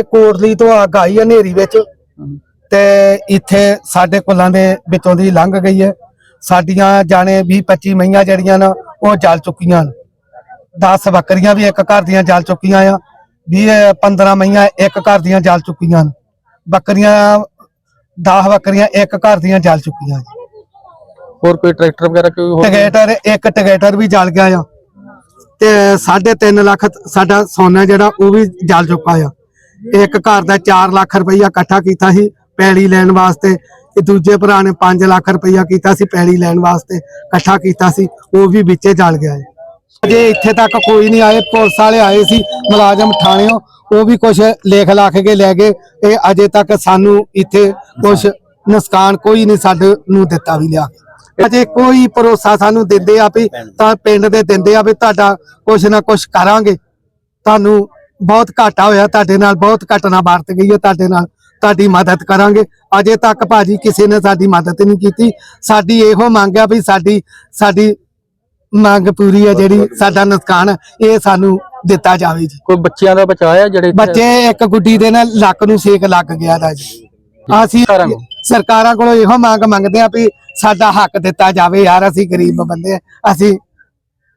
ਇਹ ਕੋਟਲੀ ਤੋਂ ਅੱਗ ਆਈ ਹੈ ਹਨੇਰੀ ਵਿੱਚ। ਤੇ ਇੱਥੇ ਸਾਡੇ ਕੁੱਲਾਂ ਦੇ ਵਿੱਚੋਂ ਦੀ ਲੰਘ ਗਈ ਹੈ। ਸਾਡੀਆਂ ਜਾਣੇ 20 25 ਮਈਆਂ ਜਿਹੜੀਆਂ ਨਾ ਉਹ ਜਲ ਚੁੱਕੀਆਂ ਨੇ। 10 ਬੱਕਰੀਆਂ ਵੀ ਇੱਕ ਘਰ ਦੀਆਂ ਜਲ ਚੁੱਕੀਆਂ ਆ। 20 15 ਮਈਆਂ ਇੱਕ ਘਰ ਦੀਆਂ ਜਲ ਚੁੱਕੀਆਂ ਨੇ। ਬੱਕਰੀਆਂ 10 ਬੱਕਰੀਆਂ ਇੱਕ ਘਰ ਦੀਆਂ ਜਲ ਚੁੱਕੀਆਂ ਜੀ ਹੋਰ ਕੋਈ ਟਰੈਕਟਰ ਵਗੈਰਾ ਕੋਈ ਹੋਰ? ਟਿਕੇਟਰ ਇੱਕ ਟਿਕੇਟਰ ਵੀ ਜਲ ਗਿਆ ਆ। ਤੇ 3.5 ਲੱਖ ਸਾਡਾ ਸੋਨਾ ਜਿਹੜਾ ਉਹ ਵੀ ਜਲ ਚੁੱਕਾ ਆ। ਇੱਕ ਘਰ ਦਾ 4 ਲੱਖ ਰੁਪਈਆ ਇਕੱਠਾ ਕੀਤਾ ਸੀ ਪੈਲੀ ਲੈਣ ਵਾਸਤੇ ਤੇ ਦੂਜੇ ਭਰਾ ਨੇ 5 ਲੱਖ ਰੁਪਈਆ ਕੀਤਾ ਸੀ ਪੈਲੀ ਲੈਣ ਵਾਸਤੇ ਇਕੱਠਾ ਕੀਤਾ ਸੀ, ਉਹ ਵੀ ਵਿੱਚੇ ਜਲ ਗਿਆ ਹੈ ਅਜੇ ਇੱਥੇ ਤੱਕ ਕੋਈ ਨਹੀਂ ਆਏ, ਪੁਲਿਸ ਵਾਲੇ ਆਏ ਸੀ, ਮੁਲਾਜ਼ਮ ਥਾਣਿਓਂ, ਉਹ ਵੀ ਕੁਝ ਲੇਖ ਲੱਖ ਕੇ ਲੈ ਗਏ ਤੇ ਅਜੇ ਤੱਕ ਸਾਨੂੰ ਇੱਥੇ ਕੁਝ ਨੁਕਸਾਨ ਕੋਈ ਨਹੀਂ ਸਾਡੇ ਨੂੰ ਦਿੱਤਾ ਵੀ ਲਿਆ ਕੇ। ਅਜੇ ਕੋਈ ਭਰੋਸਾ ਸਾਨੂੰ ਦਿੰਦੇ ਆ ਵੀ ਤਾਂ ਪਿੰਡ ਦੇ ਦਿੰਦੇ ਆ ਵੀ ਤੁਹਾਡਾ ਕੁਝ ਨਾ ਕੁਝ ਕਰਾਂਗੇ, ਤੁਹਾਨੂੰ ਬਹੁਤ ਘਾਟਾ ਹੋਇਆ ਤੁਹਾਡੇ ਨਾਲ ਬਹੁਤ ਘਟਨਾ ਵਰਤ ਗਈ ਹੈ ਤੁਹਾਡੇ ਨਾਲ। ਤੁਹਾਡੀ ਮਦਦ ਕਰਾਂਗੇ। ਅਜੇ ਤੱਕ ਭਾਜੀ ਕਿਸੇ ਨੇ ਸਾਡੀ ਮਦਦ ਨਹੀਂ ਕੀਤੀ। ਸਾਡੀ ਇਹੋ ਮੰਗ ਆ ਵੀ ਸਾਡੀ ਸਾਡੀ ਮੰਗ ਪੂਰੀ ਹੈ ਜਿਹੜੀ ਸਾਡਾ ਨੁਕਸਾਨ ਇਹ ਸਾਨੂੰ ਦਿੱਤਾ ਜਾਵੇ ਜੀ। ਕੋਈ ਬੱਚਿਆਂ ਦਾ ਬਚਾਇਆ ਜਿਹੜੇ ਬੱਚੇ ਇੱਕ ਗੁੱਡੀ ਦੇ ਨਾਲ ਲੱਕ ਨੂੰ ਸੇਕ ਲੱਗ ਗਿਆ ਦਾ ਜੀ। ਅਸੀਂ। ਸਰਕਾਰਾਂ ਕੋਲੋਂ ਇਹੋ ਮੰਗ ਮੰਗਦੇ ਆ ਵੀ ਸਾਡਾ ਹੱਕ ਦਿੱਤਾ ਜਾਵੇ। ਯਾਰ ਅਸੀਂ ਗਰੀਬ ਬੰਦੇ ਆ। ਅਸੀਂ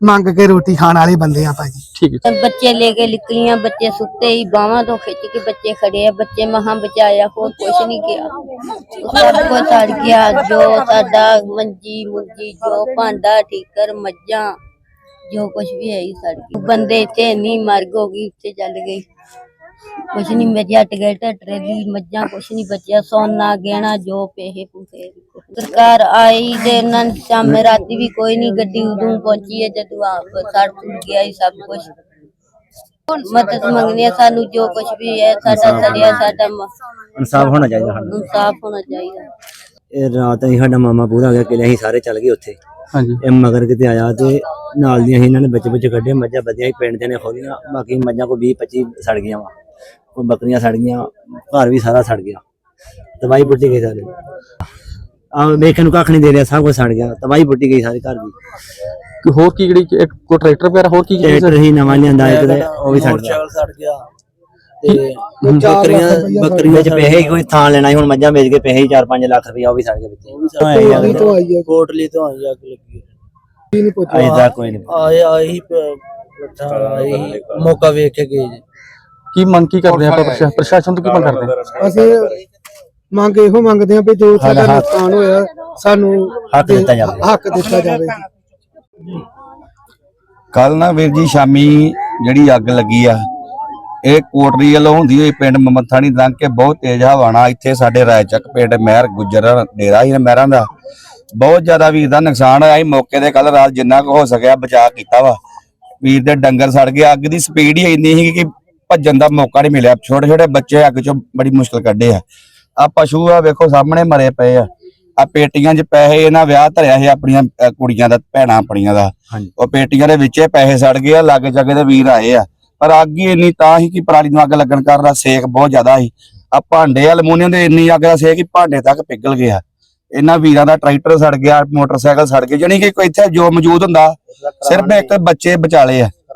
ਮੰਗ ਕੇ ਰੋਟੀ ਖਾਣ ਵਾਲੇ ਬੰਦੇ ਆ ਭਾਜੀ। ਠੀਕ ਹੈ ਬੱਚੇ ਲੈ ਕੇ ਨਿਕਲੀਆਂ ਬੱਚੇ ਸੁੱਤੇ ਹੀ ਬਾਹਾਂ ਤੋਂ ਖਿੱਚ ਕੇ ਬੱਚੇ ਖੜੇ ਆ ਬੱਚੇ ਮਹਾਂ ਬਚਾਇਆ ਹੋਰ ਕੁਛ ਨਹੀਂ ਗਿਆ ਸਭ ਕੁਝ ਸੜ ਗਿਆ ਜੋ ਸਾਡਾ ਮੰਜੀ ਮੁੰਜੀ ਜੋ ਭਾਂਡਾ ਠੀਕਰ ਮੱਝਾਂ ਜੋ ਕੁਝ ਵੀ ਹੈ ਹੀ ਸੜ ਗਈ ਬੰਦੇ ਇੱਥੇ ਇੰਨੀ ਮਰਗ ਹੋ ਗਈ ਉੱਤੇ ਚੱਲ ਗਈ ਕੁਛ ਨਹੀਂ ਬਚਿਆ ਟਿਕਟ ਟਰੇਲੀ ਮੱਝਾਂ ਕੁਛ ਨਹੀਂ ਬਚਿਆ ਸੋਨਾ ਗਹਿਣਾ ਜੋ ਪੈਸੇ ਪੂਸੇ ਸਰਕਾਰ ਆਈ ਇਹਨਾਂ ਨੇ ਸ਼ਾਮੇ ਰਾਤੀ ਵੀ ਕੋਈ ਨਹੀਂ ਗੱਡੀ ਉਦੋਂ ਪਹੁੰਚੀ ਹੈ ਜਦੋਂ ਆਪ ਸੜ ਸੁੜ ਗਿਆ ਹੀ ਸਭ ਕੁਝ ਮਦਦ ਮੰਗਨੀ ਹੈ ਸਾਨੂੰ ਜੋ ਕੁਝ ਵੀ ਹੈ ਸਾਡਾ ਸੜਿਆ ਸਾਡਾ ਇਨਸਾਫ ਹੋਣਾ ਚਾਹੀਦਾ ਸਾਨੂੰ। ਇਨਸਾਫ ਹੋਣਾ ਚਾਹੀਦਾ। ਇਹ ਰਾਤ ਅਸੀਂ ਸਾਡਾ ਮਾਮਾ ਪੂਰਾ ਹੋ ਗਿਆ ਕਿਲੇ ਅਸੀਂ ਸਾਰੇ ਚੱਲ ਗਏ ਉੱਥੇ। ਹਾਂਜੀ। ਇਹ ਮਗਰ ਕਿਤੇ ਆਇਆ ਤੇ ਨਾਲ ਦੀਆਂ ਅਸੀਂ ਇਹਨਾਂ ਨੇ ਬੱਚੇ ਬੱਚੇ ਕੱਢੇ ਮੱਝਾਂ ਬੱਧੀਆਂ ਸੀ ਪਿੰਡ ਦੇ ਨੇ ਖੋਲੀਆਂ ਬਾਕੀ ਮੱਝਾਂ ਕੋ 20 25 ਸੜ ਗਈਆਂ ਵਾ। ਕੋਈ ਬੱਕਰੀਆਂ ਸੜ ਗਈਆਂ ਘਰ ਵੀ ਸਾਰਾ ਸੜ ਗਿਆ। ਤਬਾਈ ਪੁੱਟੀ ਗਈ ਸਾਰੇ। ਆ ਵੇਖਣ ਨੂੰ ਕੱਖ ਨਹੀਂ ਦੇ ਰਿਹਾ ਸਭ ਕੁਝ ਸੜ ਗਿਆ। ਤਬਾਈ ਪੁੱਟੀ ਗਈ ਸਾਰੇ ਘਰ ਦੀ ਕੋਈ ਹੋਰ ਕੀ ਜਿਹੜੀ ਇੱਕ ਕੋਈ ਟਰੈਕਟਰ ਵਗੈਰਾ ਹੋਰ ਕੀ ਚੀਜ਼ ਟਰੈਕਟਰ ਹੀ ਨਵਾਂ ਲਿਆਂਦਾ ਇੱਕ ਤੇ ਉਹ ਵੀ ਸੜ ਗਿਆ। ਸੜ ਗਿਆ। ਤੇ ਬੱਕਰੀਆਂ ਬੱਕਰੀਆਂ ਵਿੱਚ ਪੈਸੇ ਹੀ ਕੋਈ ਥਾਂ ਲੈਣਾ ਸੀ ਹੁਣ ਮੱਝਾਂ ਵੇਚ ਕੇ ਪੈਸੇ ਹੀ 4-5 ਲੱਖ ਰੁਪਇਆ ਉਹ ਵੀ ਸੜ ਗਏ ਵਿੱਚ। ਆਈ ਹੈ ਕੋਟਲੀ ਤੋਂ ਆਈ ਅੱਗ ਲੱਗੀ ਨਹੀਂ ਪੁੱਛਿਆ। ਕੋਈ ਨਹੀਂ ਆਏ ਆਈ ਆਈ ਮੌਕਾ ਵੇਖ ਕੇ ਗਏ ਜੀ। ਕੀ ਮੰਗ ਕੀ ਕਰਦੇ ਆਪਾਂ ਪ੍ਰਸ਼ਾ- ਪ੍ਰਸ਼ਾਸਨ ਤੋਂ ਕੀ ਮੰਗ ਕਰਦੇ ਆ? ਅਸੀਂ ਮੰਗ ਇਹੋ ਮੰਗਦੇ ਆ ਵੀ ਜੋ ਸਾਡਾ ਨੁਕਸਾਨ ਹੋਇਆ ਸਾਨੂੰ ਹੱਕ ਦਿੱਤਾ ਜਾਵੇ। ਹੱਕ ਦਿੱਤਾ ਜਾਵੇ। ਕੱਲ ਨਾ ਵੀਰ ਜੀ ਸ਼ਾਮੀ ਜਿਹੜੀ ਅੱਗ ਲੱਗੀ ਆ ਇਹ ਕੋਟਰੀ ਵੱਲੋਂ ਹੁੰਦੀ ਹੋਈ ਪਿੰਡ ਮਮਥਾਣੀ ਲੰਘ ਕੇ ਬਹੁਤ ਤੇਜ਼ ਹਵਾਣਾ ਇੱਥੇ ਸਾਡੇ ਰਾਇਚੱਕ ਪਿੰਡ ਮਹਿਰ ਗੁੱਜਰ ਡੇਰਾ ਹੀ ਮਹਿਰਾਂ ਦਾ। ਬਹੁਤ ਜ਼ਿਆਦਾ ਵੀਰ ਦਾ ਨੁਕਸਾਨ ਹੋਇਆ ਸੀ। ਮੌਕੇ ਤੇ ਕੱਲ ਰਾਤ ਜਿੰਨਾ ਕੁ ਹੋ ਸਕਿਆ ਬਚਾਅ ਕੀਤਾ ਵਾ। ਵੀਰ ਦੇ ਡੰਗਰ ਸੜ ਗਏ। ਅੱਗ ਦੀ ਸਪੀਡ ਹੀ ਇੰਨੀ ਸੀ ਕਿ ਭੱਜਣ ਦਾ ਮੌਕਾ ਨਹੀਂ ਮਿਲਿਆ। ਛੋਟੇ ਛੋਟੇ ਬੱਚੇ ਅੱਗ ਚੋਂ ਬੜੀ ਮੁਸ਼ਕਲ ਕੱਢੇ ਆ। ਆ ਪਸ਼ੂ ਆ ਵੇਖੋ ਸਾਹਮਣੇ ਮਰੇ ਪਏ ਆ। ਆ ਪੇਟੀਆਂ 'ਚ ਪੈਸੇ ਇਹਨਾਂ ਵਿਆਹ ਧਰਿਆ ਸੀ ਆਪਣੀਆਂ ਅ, ਕੁੜੀਆਂ ਦਾ ਭੈਣਾਂ ਆਪਣੀਆਂ ਦਾ। ਉਹ ਪੇਟੀਆਂ ਦੇ ਵਿੱਚੇ ਪੈਸੇ ਸੜ ਗਏ ਆ ਲਾਗੇ ਜਾਗੇ ਦੇ ਵੀਰ ਆਏ ਆ। ਪਰ ਅੱਗ ਹੀ ਇੰਨੀ ਤਾਂ ਹੀ ਕਿ ਪਰਾਲੀ ਨੂੰ ਅੱਗ ਲੱਗਣ ਕਾਰਨ ਦਾ ਸੇਕ ਬਹੁਤ ਜ਼ਿਆਦਾ ਸੀ। ਆ ਭਾਂਡੇ ਅਲਮੂਨੀਅਮ ਦੇ ਇੰਨੀ ਅੱਗ ਦਾ ਸੇਕ ਕਿ ਭਾਂਡੇ ਤੱਕ ਪਿਘਲ ਗਿਆ ਇਹਨਾਂ ਵੀਰਾਂ ਦਾ ਟਰੈਕਟਰ ਸੜ ਗਿਆ ਮੋਟਰਸਾਈਕਲ ਸੜ ਗਏ। ਜਾਣੀ ਕਿ ਕੋਈ ਇੱਥੇ ਜੋ ਮੌਜੂਦ ਹੁੰਦਾ ਸਿਰਫ ਇੱਕ ਬੱਚੇ ਬਚਾਲੇ ਆ।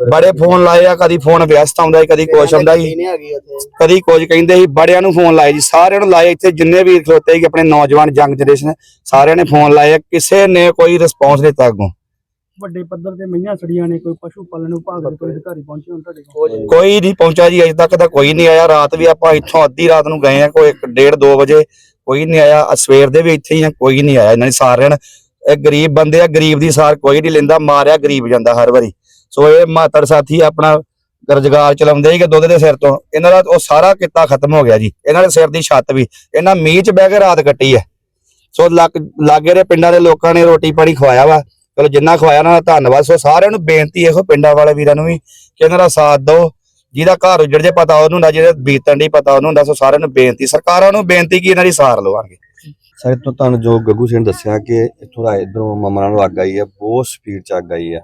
ਬੜੇ ਫੋਨ ਲਾਏ ਆ ਕਦੀ ਫੋਨ ਵਿਅਸਤ ਆਉਂਦਾ ਕਦੀ ਕੁਛ ਆਉਂਦਾ ਇੱਥੇ ਕਦੀ ਕੁਝ ਕਹਿੰਦੇ ਸੀ ਬੜਿਆਂ ਨੂੰ ਫੋਨ ਲਾਏ ਜੀ ਸਾਰਿਆਂ ਨੂੰ ਲਾਏ ਇੱਥੇ ਜਿੰਨੇ ਵੀ ਖਲੋਤੇ ਸੀ ਆਪਣੇ ਨੌਜਵਾਨ ਯੰਗ ਜਨਰੇਸ਼ਨ ਸਾਰਿਆਂ ਨੇ ਫੋਨ ਲਾਏ ਕਿਸੇ ਨੇ ਕੋਈ ਰਿਸਪੌਂਸ ਨਹੀਂ ਦਿੱਤਾ ਅੱਗੋਂ। ਵੱਡੇ ਪੱਧਰ ਤੇ ਮਈਆਂ ਸੜੀਆਂ ਨੇ ਕੋਈ ਪਸ਼ੂ ਪਾਲਣ ਵਿਭਾਗ ਦੇ ਕੋਈ ਅਧਿਕਾਰੀ ਪਹੁੰਚੇ ਹੁਣ ਤੁਹਾਡੇ ਕੋਲ? ਕੋਈ ਨਹੀਂ। ਪਹੁੰਚਾ ਜੀ ਅਜੇ ਤੱਕ ਤਾਂ ਕੋਈ ਨਹੀਂ ਆਇਆ ਰਾਤ ਵੀ ਆਪਾਂ ਇੱਥੋਂ ਅੱਧੀ ਰਾਤ ਨੂੰ ਗਏ ਆ ਕੋਈ 1:30 2 ਵਜੇ ਕੋਈ ਨਹੀਂ ਆਇਆ ਸਵੇਰ ਦੇ ਵੀ ਇੱਥੇ ਹੀ ਆ ਕੋਈ ਨਹੀਂ ਆਇਆ ਇਹਨਾਂ ਨੇ ਸਾਰਿਆਂ ਨੇ ਇਹ ਗਰੀਬ ਬੰਦੇ ਆ ਗਰੀਬ ਦੀ ਸਾਰ ਕੋਈ ਨਹੀਂ ਲੈਂਦਾ ਮਾਰਿਆ ਗਰੀਬ ਜਾਂਦਾ ਹਰ ਵਾਰੀ। ਸੋ ਇਹ ਮਾਤੜ ਸਾਥੀ ਆਪਣਾ ਰੁਜ਼ਗਾਰ ਚਲਾਉਂਦੇ ਸੀਗੇ ਦੁੱਧ ਦੇ ਸਿਰ ਤੋਂ। ਇਹਨਾਂ ਦਾ ਉਹ ਸਾਰਾ ਕਿੱਤਾ ਖਤਮ ਹੋ ਗਿਆ ਜੀ। ਇਹਨਾਂ ਦੇ ਸਿਰ ਦੀ ਛੱਤ ਵੀ। ਇਹਨਾਂ ਮੀਂਹ 'ਚ ਬਹਿ ਕੇ ਰਾਤ ਕੱਟੀ ਹੈ। ਸੋ ਲਾਗੇ ਦੇ ਪਿੰਡਾਂ ਦੇ ਲੋਕਾਂ ਨੇ ਰੋਟੀ ਪਾਣੀ ਖਵਾਇਆ ਵਾ। ਚਲੋ ਜਿੰਨਾ ਖਵਾਇਆ ਉਹਨਾਂ ਦਾ ਧੰਨਵਾਦ। ਸੋ ਸਾਰਿਆਂ ਨੂੰ ਬੇਨਤੀ ਇਹੋ ਪਿੰਡਾਂ ਵਾਲੇ ਵੀਰਾਂ ਨੂੰ ਵੀ ਕਿ ਇਹਨਾਂ ਦਾ ਸਾਥ ਦਿਓ। ਜਿਹਦਾ ਘਰ ਉਜੜ ਜੇ ਪਤਾ ਉਹਨੂੰ ਹੁੰਦਾ ਜਿਹੜੇ ਬੀਤਣ ਦੀ ਪਤਾ ਉਹਨੂੰ ਹੁੰਦਾ, ਸੋ ਸਾਰਿਆਂ ਨੂੰ ਬੇਨਤੀ। ਸਰਕਾਰਾਂ ਨੂੰ ਬੇਨਤੀ ਕੀ ਇਹਨਾਂ ਦੀ ਸਾਰ ਲਵਾਂਗੇ। ਸਰ ਤੋਂ ਤੁਹਾਨੂੰ ਜੋ ਗੱਗੂ ਸਿੰਘ ਨੇ ਦੱਸਿਆ ਕਿ ਇੱਥੋਂ ਦਾ ਇਧਰੋਂ ਮਮਰਾ ਨੂੰ ਅੱਗ ਆਈ ਹੈ, ਬਹੁਤ ਸਪੀਡ ਚ ਅੱਗ ਆਈ ਹੈ।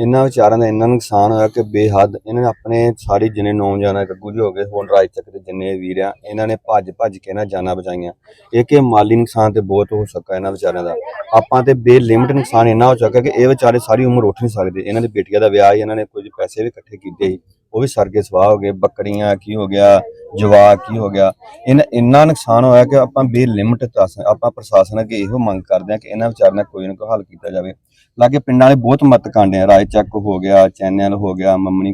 ਇਹਨਾਂ ਵਿਚਾਰਾਂ ਦਾ ਇੰਨਾ ਨੁਕਸਾਨ ਹੋਇਆ ਕਿ ਬੇਹੱਦ ਇਹਨਾਂ ਨੇ ਆਪਣੇ ਸਾਰੇ ਜਿੰਨੇ ਨੌਜਵਾਨ ਗੱਗੂ ਜੀ ਹੋ ਗਏ, ਹੁਣ ਰਾਜ ਤੱਕ ਦੇ ਜਿੰਨੇ ਵੀਰ ਆ, ਇਹਨਾਂ ਨੇ ਭੱਜ ਭੱਜ ਕੇ ਇਹਨਾਂ ਜਾਨਾਂ ਬਚਾਈਆਂ। ਇਹ ਕਿ ਮਾਲੀ ਨੁਕਸਾਨ ਤੇ ਬਹੁਤ ਹੋ ਸਕਾ ਇਹਨਾਂ ਵਿਚਾਰਿਆਂ ਦਾ। ਆਪਾਂ ਤੇ ਬੇਲਿਮਟ ਨੁਕਸਾਨ ਇੰਨਾ ਹੋ ਚੁੱਕਾ ਕਿ ਇਹ ਵਿਚਾਰੇ ਸਾਰੀ ਉਮਰ ਉੱਠ ਨਹੀਂ ਸਕਦੇ। ਇਹਨਾਂ ਦੀ ਬੇਟੀਆਂ ਦਾ ਵਿਆਹ ਸੀ, ਇਹਨਾਂ ਨੇ ਕੁਝ ਪੈਸੇ ਵੀ ਇਕੱਠੇ ਕੀਤੇ ਸੀ। ਉਹ ਵੀ ਸਰਗੇ ਸਵਾਹ ਹੋ ਗਏ, ਬੱਕਰੀਆਂ ਕੀ ਹੋ ਗਿਆ, ਜਵਾਕ ਕੀ ਹੋ ਗਿਆ। ਇਹਨਾਂ, ਇੰਨਾ ਨੁਕਸਾਨ ਹੋਇਆ ਕਿ ਆਪਾਂ ਬੇਲਿਮਟ ਦੱਸ ਆਪਾਂ ਪ੍ਰਸ਼ਾਸਨ ਅੱਗੇ ਇਹੋ ਮੰਗ ਕਰਦੇ ਹਾਂ ਕਿ ਇਹਨਾਂ ਵਿਚਾਰਿਆਂ ਦਾ ਕੋਈ ਨਾ ਕੋਈ ਹੱਲ ਕੀਤਾ ਜਾਵੇ। ਲਾਗੇ ਪਿੰਡਾਂ ਵਾਲੇ ਬਹੁਤ ਮਤ ਕਾਂਡੇ ਆ ਰਾਏ ਚੱਕ ਹੋ ਗਿਆ, ਚੈਨਲ ਹੋ ਗਿਆ, ਮੰਮਣੀ